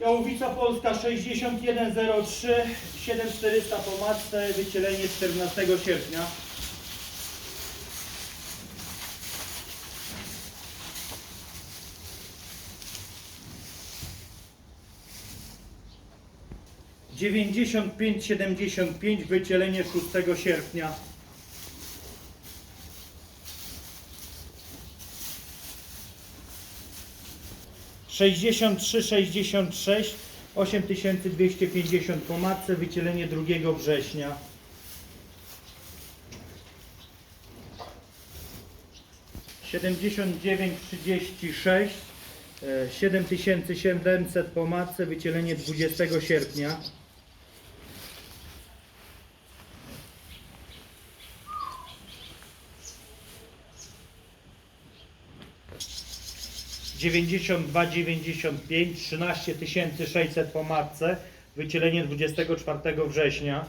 Jałowica Polska 6103 7400 po matce, wycielenie 14 sierpnia. Dziewięćdziesiąt pięć siedemdziesiąt pięć wycielenie 6 sierpnia. Sześćdziesiąt trzy sześćdziesiąt sześć 8250 po matce, wycielenie 2 września. Siedemdziesiąt dziewięć trzydzieści sześć 7700 po matce, wycielenie 20 sierpnia. Dziewięćdziesiąt dwa dziewięćdziesiąt pięć trzynaście tysięcy sześćset po matce, wycielenie 24 września.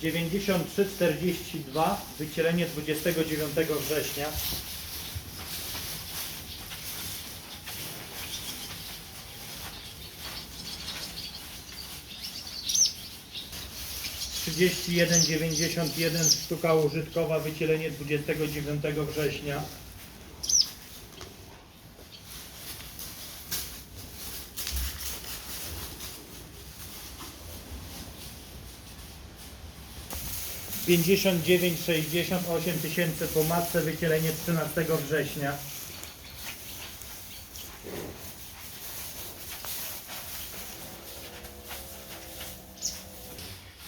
Dziewięćdziesiąt trzy czterdzieści dwa wycielenie 29 września. Trzydzieści jeden dziewięćdziesiąt jeden sztuka użytkowa, wycielenie 29 września. Pięćdziesiąt dziewięć sześćdziesiąt osiem tysięcy po matce, wycielenie 13 września.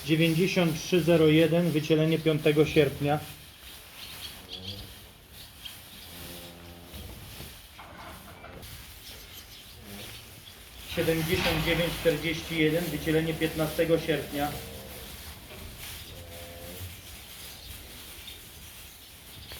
Dziewięćdziesiąt trzy zero jeden wycielenie 5 sierpnia. Siedemdziesiąt dziewięć czterdzieści jeden wycielenie 15 sierpnia.